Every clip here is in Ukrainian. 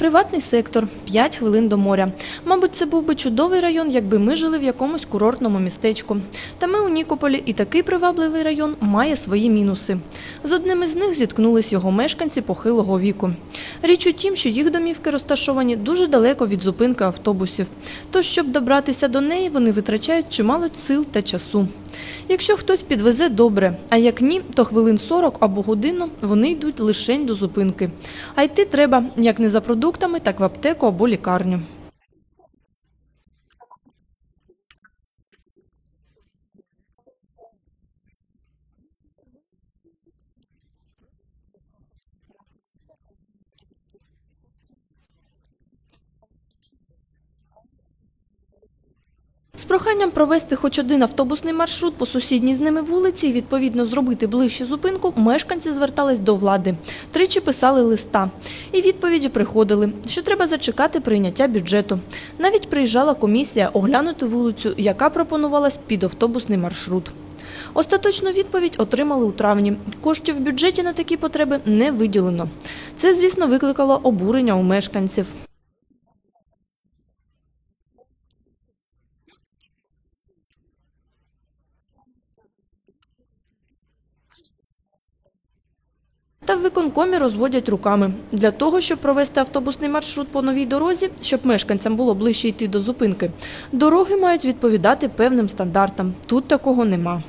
Приватний сектор 5 хвилин до моря. Мабуть, це був би чудовий район, якби ми жили в якомусь курортному містечку. Та ми у Нікополі і такий привабливий район має свої мінуси. З одним із них зіткнулись його мешканці похилого віку. Річ у тім, що їх домівки розташовані дуже далеко від зупинки автобусів. Тож, щоб добратися до неї, вони витрачають чимало сил та часу. Якщо хтось підвезе добре, а як ні, то хвилин 40 або годину вони йдуть лишень до зупинки. А йти треба як не за продуктами, так в аптеку або лікарню. Проханням провести хоч один автобусний маршрут по сусідній з ними вулиці і відповідно зробити ближче зупинку, мешканці звертались до влади. Тричі писали листа. І відповіді приходили, що треба зачекати прийняття бюджету. Навіть приїжджала комісія оглянути вулицю, яка пропонувалась під автобусний маршрут. Остаточну відповідь отримали у травні. Коштів в бюджеті на такі потреби не виділено. Це, звісно, викликало обурення у мешканців. Та в виконкомі розводять руками. Для того, щоб провести автобусний маршрут по новій дорозі, щоб мешканцям було ближче йти до зупинки, дороги мають відповідати певним стандартам. Тут такого нема.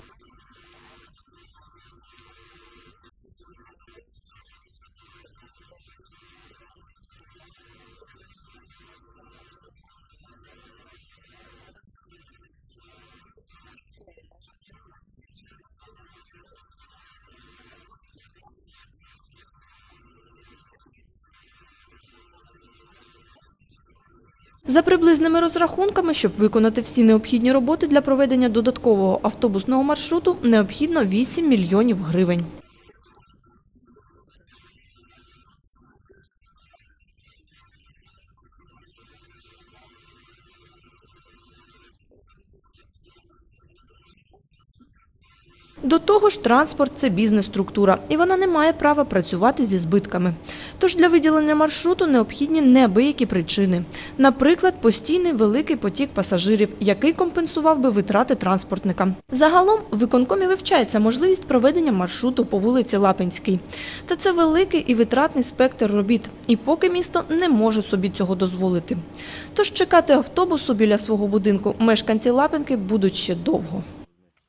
За приблизними розрахунками, щоб виконати всі необхідні роботи для проведення додаткового автобусного маршруту, необхідно 8 мільйонів гривень. До того ж, транспорт це бізнес-структура, і вона не має права працювати зі збитками. Тож для виділення маршруту необхідні неабиякі причини. Наприклад, постійний великий потік пасажирів, який компенсував би витрати транспортника. Загалом в виконкомі вивчається можливість проведення маршруту по вулиці Лапинській. Та це великий і витратний спектр робіт, і поки місто не може собі цього дозволити. Тож чекати автобусу біля свого будинку мешканці Лапинки будуть ще довго.